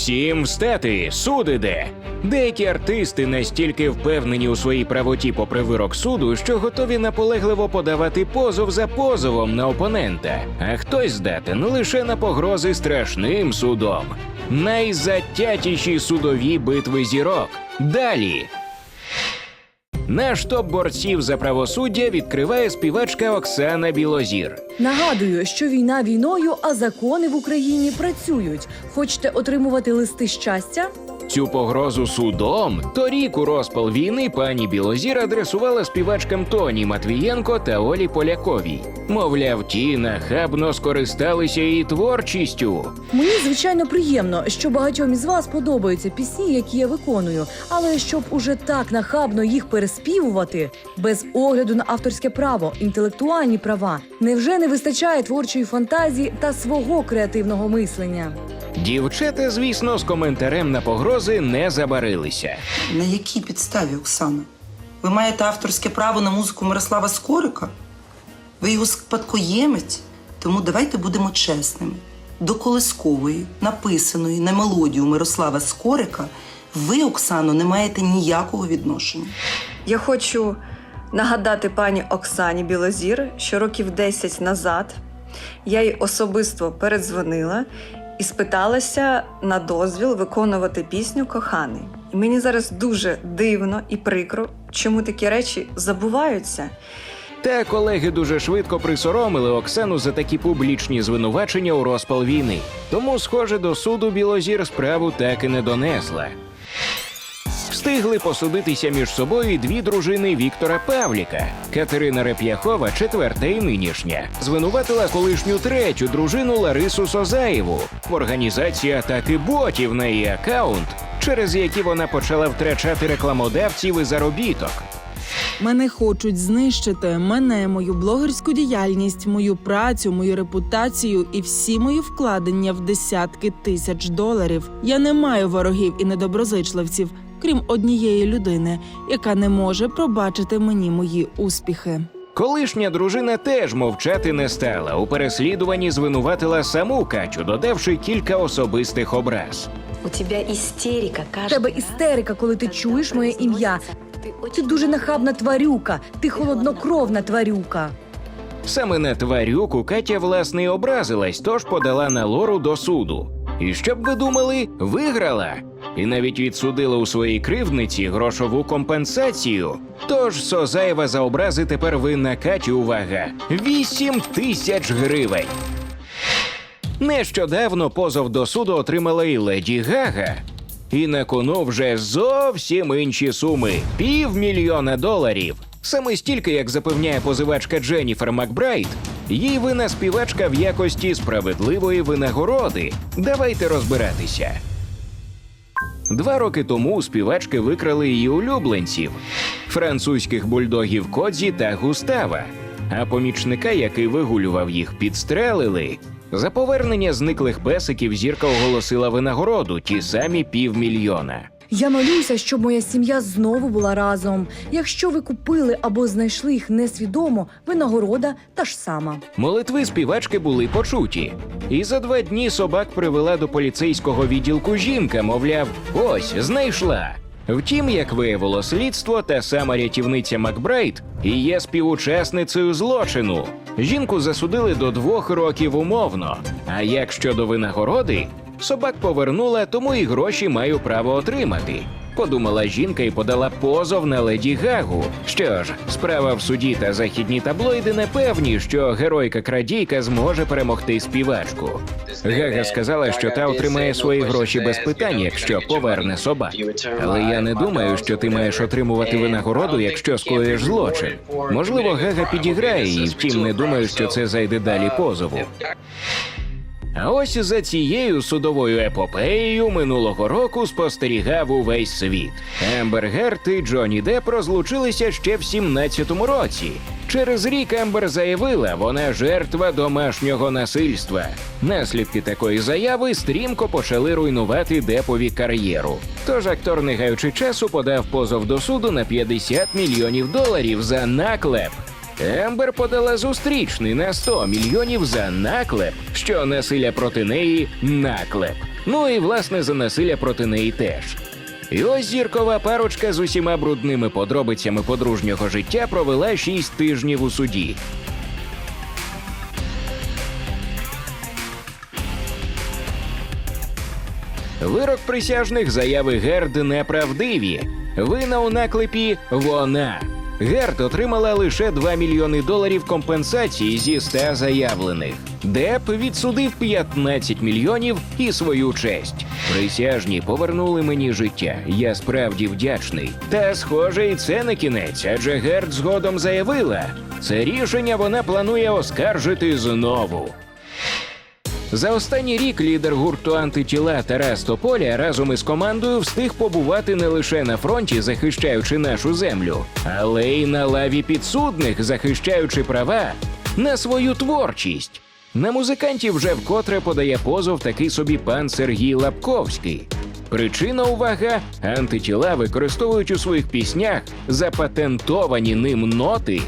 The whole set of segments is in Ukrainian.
Всім встати, суд іде. Деякі артисти настільки впевнені у своїй правоті попри вирок суду, що готові наполегливо подавати позов за позовом на опонента, а хтось здатен лише на погрози страшним судом. Найзатятіші судові битви зірок. Далі. Наш топ борців за правосуддя відкриває співачка Оксана Білозір. Нагадую, що війна війною, а закони в Україні працюють. Хочете отримувати листи щастя? Цю погрозу судом торік у розпал війни пані Білозір адресувала співачкам Тоні Матвієнко та Олі Поляковій. Мовляв, ті нахабно скористалися її творчістю. Мені звичайно приємно, що багатьом із вас подобаються пісні, які я виконую. Але щоб уже так нахабно їх переспівувати, без огляду на авторське право, інтелектуальні права, невже не вистачає творчої фантазії та свого креативного мислення? Дівчата, звісно, з коментарем на погрози не забарилися. На якій підставі, Оксана? Ви маєте авторське право на музику Мирослава Скорика? Ви його спадкоємець? Тому давайте будемо чесними. До колискової, написаної на мелодію Мирослава Скорика, ви, Оксано, не маєте ніякого відношення. Я хочу нагадати пані Оксані Білозір, що років 10 назад я їй особисто передзвонила і спиталася на дозвіл виконувати пісню Коханий. І мені зараз дуже дивно і прикро, чому такі речі забуваються. Та колеги дуже швидко присоромили Оксану за такі публічні звинувачення у розпал війни. Тому, схоже, до суду Білозір справу так і не донесла. Встигли посудитися між собою дві дружини Віктора Павліка. Катерина Реп'яхова, четверта і нинішня, звинуватила колишню третю дружину Ларису Созаєву в організації атаки ботів на її акаунт, через які вона почала втрачати рекламодавців і заробіток. Мене хочуть знищити мене, мою блогерську діяльність, мою працю, мою репутацію і всі мої вкладення в десятки тисяч доларів. Я не маю ворогів і недоброзичливців, крім однієї людини, яка не може пробачити мені мої успіхи. Колишня дружина теж мовчати не стала. У переслідуванні звинуватила саму Катю, додавши кілька особистих образ. У тебя истерика В каждый тебе істерика, коли ти чуєш моє ім'я. Ти дуже нахабна тварюка, ти холоднокровна тварюка. Саме на тварюку Катя власне й образилась, тож подала на Лору до суду. І що б ви думали, виграла. І навіть відсудила у своїй кривдниці грошову компенсацію. Тож Созаєва за образи тепер винна Каті увага 8 тисяч гривень. Нещодавно позов до суду отримала і леді Гага. І на кону вже зовсім інші суми півмільйона доларів. Саме стільки, як запевняє позивачка Дженніфер Макбрайт, їй вина співачка в якості справедливої винагороди. Давайте розбиратися. Два роки тому співачки викрали її улюбленців французьких бульдогів Кодзі та Густава. А помічника, який вигулював їх, підстрелили. За повернення зниклих песиків зірка оголосила винагороду ті самі півмільйона. Я молюся, щоб моя сім'я знову була разом. Якщо ви купили або знайшли їх несвідомо, винагорода та ж сама. Молитви співачки були почуті. І за два дні собак привела до поліцейського відділку жінка, мовляв, ось знайшла. Втім, як виявило слідство, та сама рятівниця Макбрайт і є співучасницею злочину. Жінку засудили до двох років умовно. А як щодо винагороди, собак повернула, тому і гроші маю право отримати. Подумала жінка і подала позов на леді Гагу. Що ж, справа в суді та західні таблоїди не певні, що геройка крадійка зможе перемогти співачку. Гага сказала, що та отримає свої гроші без питань, якщо поверне собак. Але я не думаю, що ти маєш отримувати винагороду, якщо скоїш злочин. Можливо, Гага підіграє її, втім, не думаю, що це зайде далі позову. А ось за цією судовою епопеєю минулого року спостерігав увесь світ. Ембер Герт і Джонні Депп розлучилися ще в 17-му році. Через рік Ембер заявила, вона жертва домашнього насильства. Наслідки такої заяви стрімко почали руйнувати Депові кар'єру. Тож актор, не гаючи часу, подав позов до суду на 50 мільйонів доларів за наклеп. Ембер подала зустрічний на 100 мільйонів за наклеп, що насилля проти неї наклеп. Ну і власне за насилля проти неї теж. І ось зіркова парочка з усіма брудними подробицями подружнього життя провела 6 тижнів у суді. Вирок присяжних заяви Герд неправдиві. Вина у наклепі вона. Герд отримала лише 2 мільйони доларів компенсації зі 100 заявлених. Деп відсудив 15 мільйонів і свою честь. Присяжні повернули мені життя. Я справді вдячний. Та схоже, і це не кінець, адже Герд згодом заявила, це рішення вона планує оскаржити знову. За останній рік лідер гурту антитіла Тарас Тополя разом із командою встиг побувати не лише на фронті, захищаючи нашу землю, але й на лаві підсудних, захищаючи права на свою творчість. На музикантів вже вкотре подає позов такий собі пан Сергій Лапковський. Причина увага антитіла використовують у своїх піснях запатентовані ним ноти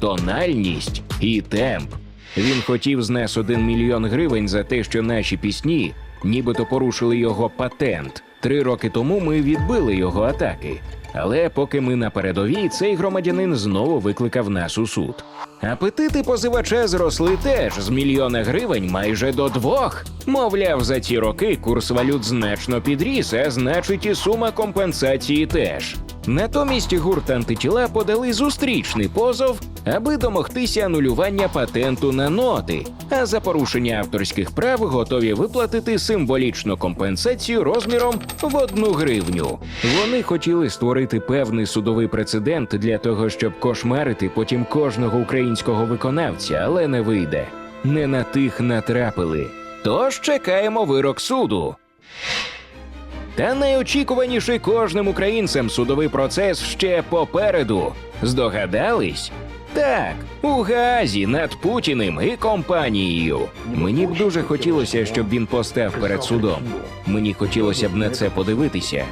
тональність і темп. Він хотів з один мільйон гривень за те, що наші пісні нібито порушили його патент. Три роки тому ми відбили його атаки. Але поки ми на передовій, цей громадянин знову викликав нас у суд. Апетити позивача зросли теж з мільйона гривень майже до двох. Мовляв, за ці роки курс валют значно підріс, а значить і сума компенсації теж. Натомість гурт антитіла подали зустрічний позов, аби домогтися анулювання патенту на ноти, а за порушення авторських прав готові виплатити символічну компенсацію розміром в одну гривню. Вони хотіли створити певний судовий прецедент для того, щоб кошмарити потім кожного українського виконавця, але не вийде. Не на тих натрапили. Тож чекаємо вирок суду. Та найочікуваніший кожним українцем судовий процес ще попереду. Здогадались? Так, у Гаазі над Путіним і компанією. Мені б дуже хотілося, щоб він постав перед судом. Мені хотілося б на це подивитися,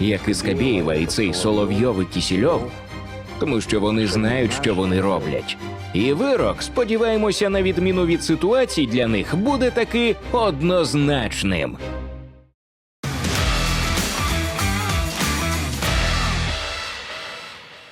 як і Скабєєва і цей Соловйов і Кісільов, тому що вони знають, що вони роблять. І вирок, сподіваємося, на відміну від ситуацій для них буде таки однозначним.